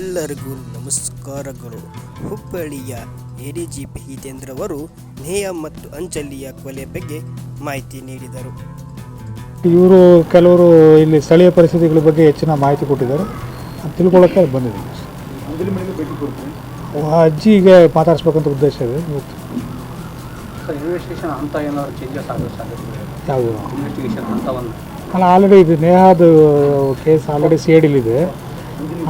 ಎಲ್ಲರಿಗೂ ನಮಸ್ಕಾರಗಳು ಹುಬ್ಬಳ್ಳಿಯ ಎಡಿಜಿಪಿ ಹಿತೇಂದ್ರ ಅವರು ನೇಹ ಮತ್ತು ಅಂಜಲಿಯ ಕೊಲೆ ಬಗ್ಗೆ ಮಾಹಿತಿ ನೀಡಿದರು. ಇವರು ಕೆಲವರು ಇಲ್ಲಿ ಸ್ಥಳೀಯ ಪರಿಸ್ಥಿತಿಗಳ ಬಗ್ಗೆ ಹೆಚ್ಚಿನ ಮಾಹಿತಿ ಕೊಟ್ಟಿದ್ದಾರೆ. ತಿಳ್ಕೊಳ್ಳೋಕೆ ಬಂದಿದೆ ಬಂದಿದ್ದೀವಿ ಅಂಜಲಿ ಮನೆಗೆ ಭೇಟಿ ಕೊಡ್ತೀನಿ. ಆ ಅಜ್ಜಿಗೆ ಮಾತಾಡಿಸ್ಬೇಕಂತ ಉದ್ದೇಶ ಇದೆ. ಇವತ್ತು ಸರ್ ಇನ್ವೆಸ್ಟಿಗೇಷನ್ ಹಂತ ಏನಾದ್ರು ಚೇಂಜಸ್ ಆಗೋ ಸಾಧ್ಯತೆ ಯಾವುದು? ಇನ್ವೆಸ್ಟಿಗೇಷನ್ ಹಂತವನ್ನು ಅಲ್ಲ ಆಲ್ರೆಡಿ ಇದು ನೇಹಾದ ಕೇಸ್ ಆಲ್ರೆಡಿ ಸಿ ಇದೆ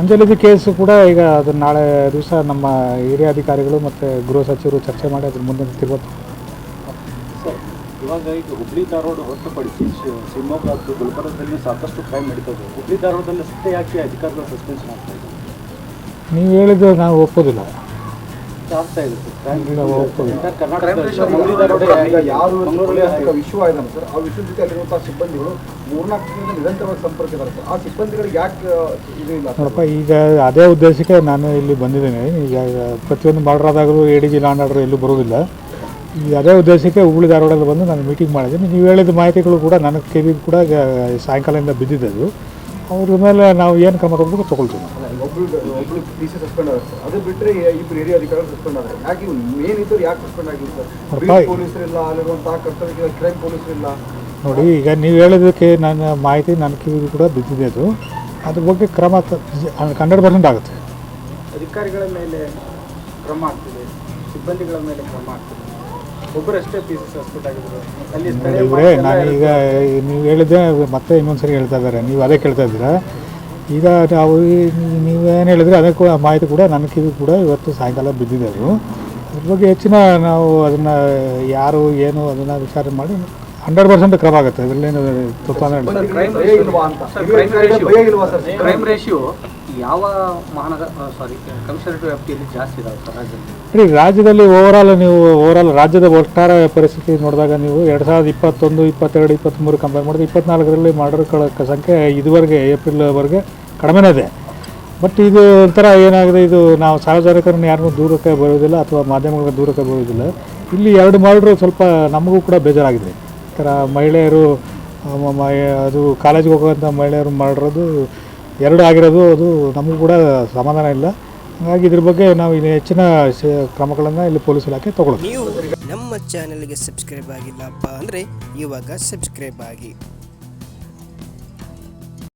ಅಂಜಲಿದು ಕೇಸು ಕೂಡ ಈಗ ಅದು ನಾಳೆ ದಿವಸ ನಮ್ಮ ಹಿರಿಯ ಅಧಿಕಾರಿಗಳು ಮತ್ತು ಗೃಹ ಸಚಿವರು ಚರ್ಚೆ ಮಾಡಿ ಅದ್ರ ಮುಂದೆ ತಿರುವತ್ತು ಸರ್ ಇವಾಗ ಈಗ ಹುಬ್ಳಿ ಧಾರವಾಡ ಹೊರತುಪಡಿಸಿ ಶಿವಮೊಗ್ಗ ಗುಲ್ಬರ್ಗದಲ್ಲಿ ಸಾಕಷ್ಟು ಕ್ರೈಮ್ ನಡೀತದೆ ಹುಬ್ಳಿ ಧಾರವಾಡದಲ್ಲಿ ಅಷ್ಟೇ ಯಾಕೆ ಅಧಿಕಾರಿಗಳು ಸಸ್ಪೆನ್ಷನ್ ಆಗ್ತಾ ಇದೆ? ನೀವು ಹೇಳಿದ್ರೆ ನಾವು ಒಪ್ಪೋದಿಲ್ಲ. ಆಗ್ತಾ ಇದೆ ಸರ್. ಕ್ರೈಮ್ ಇಲ್ಲ, ಒಪ್ಪೋದಿಲ್ಲ ಎಂಟರ್ ಕರ್ನಾಟಕದಲ್ಲಿ ಹುಬ್ಳಿ ಧಾರವಾಡ ಈಗ ಯಾರು ಮಂಗಳೂರಲ್ಲಿ ಕೊಲೆಯಾದ ವಿಷಯ ಇದೆ ಸರ್. ಆ ವಿಷಯದ ಜೊತೆ ಅಲ್ಲಿರುವಂತಹ ಸಿಬ್ಬಂದಿಗಳು ಮೂರ್ನಾಲ್ಕು ತಿಂಗಳಿಂದ ನಿರಂತರವಾಗಿ ಸಂಪರ್ಕ ಇದ್ದಾರೆ. ಸರ್ ಆ ಸಿಬ್ಬಂದಿಗಳಿಗೆ ಯಾಕೆ ಇದು ಇಲ್ಲ ನೋಡಪ್ಪ ಈಗ ಅದೇ ಉದ್ದೇಶಕ್ಕೆ ನಾನು ಇಲ್ಲಿ ಬಂದಿದ್ದೇನೆ. ಈಗ ಪ್ರತಿಯೊಂದು ಮಾಡ್ರಾದಾಗಲೂ A D G land order ಎಲ್ಲೂ ಬರೋದಿಲ್ಲ ಈ ಅದೇ ಉದ್ದೇಶಕ್ಕೆ ಹುಬ್ಳಿ ಧಾರವಾಡಲ್ಲಿ ಬಂದು ನಾನು ಮೀಟಿಂಗ್ ಮಾಡಿದ್ದೀನಿ. ನೀವು ಹೇಳಿದ ಮಾಹಿತಿಗಳು ಕೂಡ ನನಗೆ ಕಿವಿ ಕೂಡ ಸಾಯಂಕಾಲದಿಂದ ಬಿದ್ದಿದೆ ಅದು ಅವ್ರ ಮೇಲೆ ನಾವು ಏನು ಕ್ರಮ ತಗೋಬೇಕು ತಗೊಳ್ತೀವಿ. ನಾವು. ಅಲ್ಲ, ಒಬ್ರು ಒಬ್ರು ಡಿ ಸಿ ಸಸ್ಪೆಂಡ್ ಆದ್ರೆ ಅದು ಬಿಟ್ಟರೆ ಇಬ್ಬರು ಹಿರಿಯ ಅಧಿಕಾರಿಗಳು ಸಸ್ಪೆಂಡ್ ಆದ್ರೆ ಯಾಕೆ ಮೇನ್ ಇದ್ದವ್ರು ಯಾಕೆ ಸಸ್ಪೆಂಡ್ ಆಗಿಲ್ಲ? ಸರ್ ಬೀಟ್ ಪೊಲೀಸರಿಲ್ಲ ಅಲ್ಲಿರುವಂತಹ ಕರ್ತವ್ಯ ಕ್ರೈಮ್ ಪೊಲೀಸರಿಲ್ಲ. ನೋಡಿ ಈಗ ನೀವು ಹೇಳಿದ್ದಕ್ಕೆ ನನ್ನ ಮಾಹಿತಿ ನನ್ನ ಕಿವಿಗೂ ಕೂಡ ಬಿದ್ದಿದೆ ಅದು. ಅದ್ರ ಬಗ್ಗೆ ಕ್ರಮ ಹಂಡ್ರೆಡ್ ಪರ್ಸೆಂಟ್ ಆಗುತ್ತೆ. ಅಧಿಕಾರಿಗಳ ಮೇಲೆ ಕ್ರಮ ಆಗ್ತಿದೆ. ಸಿಬ್ಬಂದಿಗಳ ಮೇಲೆ ಕ್ರಮ ಆಗ್ತಿದೆ. ಇವರೇ ಎಲ್ಲ ನಾನೀಗ ನೀವು ಹೇಳಿದ್ದೆ ಮತ್ತೆ ಇನ್ನೊಂದು ಸರಿ ಹೇಳ್ತಾ ಇದ್ದಾರೆ ನೀವು ಅದೇ ಕೇಳ್ತಾ ಇದ್ದೀರಾ? ಈಗ ನಾವು ನೀವೇನು ಹೇಳಿದ್ರೆ ಅದಕ್ಕೂ ಮಾಹಿತಿ ಕೂಡ ನನಗೆ ಕೂಡ ಇವತ್ತು ಸಾಯಂಕಾಲ ಬಿದ್ದಿದೆ ಅದು. ಅದ್ರ ಬಗ್ಗೆ ಹೆಚ್ಚಿನ ನಾವು ಅದನ್ನು ಯಾರು ಏನು ಅದನ್ನು ವಿಚಾರ ಮಾಡಿ ಹಂಡ್ರೆಡ್ ಪರ್ಸೆಂಟ್ ಕ್ರಮ ಆಗುತ್ತೆ. ಸರ್? ಕ್ರೈಮ್ ರೇಷಿಯೋ ಯಾವ ಮಹಾನಗರ ಸಾರಿ ಕಮಿಷನರೇಟ್ ವ್ಯಾಪ್ತಿಯಲ್ಲಿ ಜಾಸ್ತಿ ಇದಾವೆ ಸರ್ ರಾಜ್ಯದಲ್ಲಿ. ಇಡೀ ರಾಜ್ಯದಲ್ಲಿ ಓವರಾಲ್ ನೀವು ಓವರಾಲ್ ರಾಜ್ಯದ ಒಟ್ಟಾರೆ ಪರಿಸ್ಥಿತಿ ನೋಡಿದಾಗ ನೀವು ಎರಡು ಸಾವಿರದ ಇಪ್ಪತ್ತೊಂದು ಇಪ್ಪತ್ತೆರಡು ಇಪ್ಪತ್ತ್ಮೂರು ಕಂಪೇರ್ ಮಾಡಿದ್ರೆ ಇಪ್ಪತ್ನಾಲ್ಕರಲ್ಲಿ ಮರ್ಡರ್ಗಳ ಸಂಖ್ಯೆ ಇದುವರೆಗೆ ಏಪ್ರಿಲ್ವರೆಗೆ ಕಡಿಮೆನೇ ಇದೆ. ಬಟ್ ಇದು ಒಂಥರ ಏನಾಗಿದೆ ಇದು ನಾವು ಸಾರ್ವಜನಿಕರನ್ನು ಯಾರನ್ನೂ ದೂರಕ್ಕೆ ಬರೋದಿಲ್ಲ ಅಥವಾ ಮಾಧ್ಯಮಗಳ ದೂರಕ್ಕೆ ಬರೋದಿಲ್ಲ ಇಲ್ಲಿ ಎರಡು ಮರ್ಡ್ರು ಸ್ವಲ್ಪ ನಮಗೂ ಕೂಡ ಬೇಜಾರಾಗಿದೆ. ಥರ ಮಹಿಳೆಯರು ಅದು ಕಾಲೇಜ್ಗೆ ಹೋಗೋಂಥ ಮಹಿಳೆಯರು ಮಾಡಿರೋದು ಎರಡು ಆಗಿರೋದು, ಅದು ನಮಗೂ ಕೂಡ ಸಮಾಧಾನ ಇಲ್ಲ. ಹಾಗಾಗಿ ಇದ್ರ ಬಗ್ಗೆ ನಾವು ಇಲ್ಲಿ ಹೆಚ್ಚಿನ ಕ್ರಮಗಳನ್ನು ಇಲ್ಲಿ ಪೊಲೀಸ್ ಇಲಾಖೆ ತಗೊಳ್ಳೋದು ನಮ್ಮ ಚಾನೆಲ್ಗೆ ಸಬ್ಸ್ಕ್ರೈಬ್ ಆಗಿಲ್ಲಪ್ಪ ಅಂದರೆ ಇವಾಗ ಸಬ್ಸ್ಕ್ರೈಬ್ ಆಗಿ.